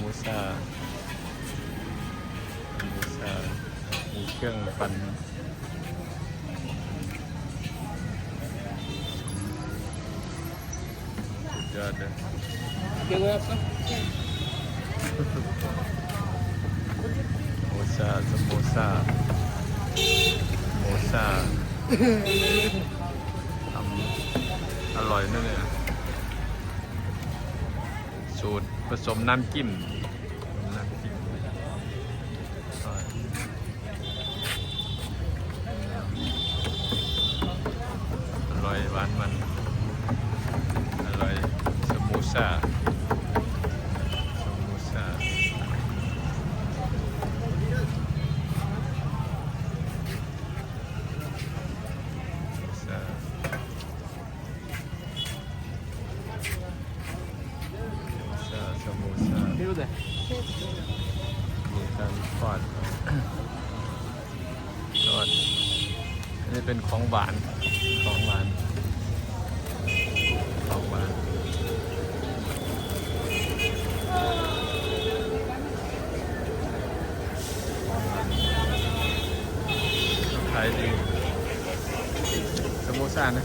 mua sờ mua sờ มีเครื่องฟันสุดยอดเลยเกี่ยวกับโมซาสโมซาโมซาอร่อยนั่นเลย สูตรผสมน้ำจิ้มน้ำจิ้มอร่อยหวานมัน อร่อยสโมซา samosas. Hilda. Meat and fun. อันนี้เป็นของหวาน ของหวาน ของหวาน ขายดีสโมซ่านะ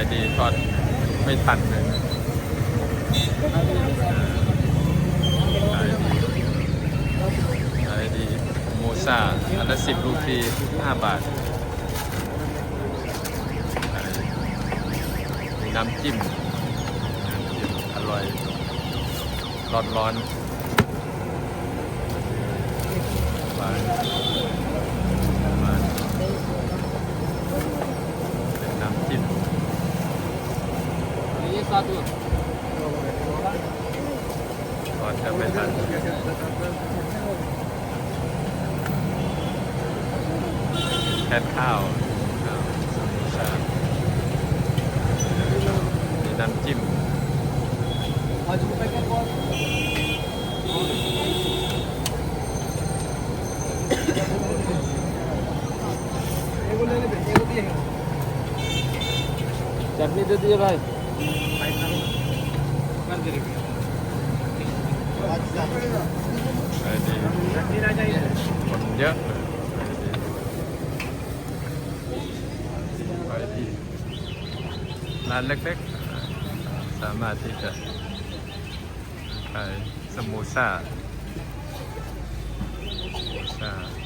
ายดีทอดไม่ทันเลยขายดีขายดีโมซาอันละสิบรูปีห้าบาทมีน้ำจิ้มน้ำจิ้มอร่อยร้อนร้อน ก่ทนแค่ข้าวน้ำจิ้มขอจุกนเอวเลยจับนี่จะดีอะไร Yeah. Là lắc lắc Đã mà thì thật Cái samosa Samosa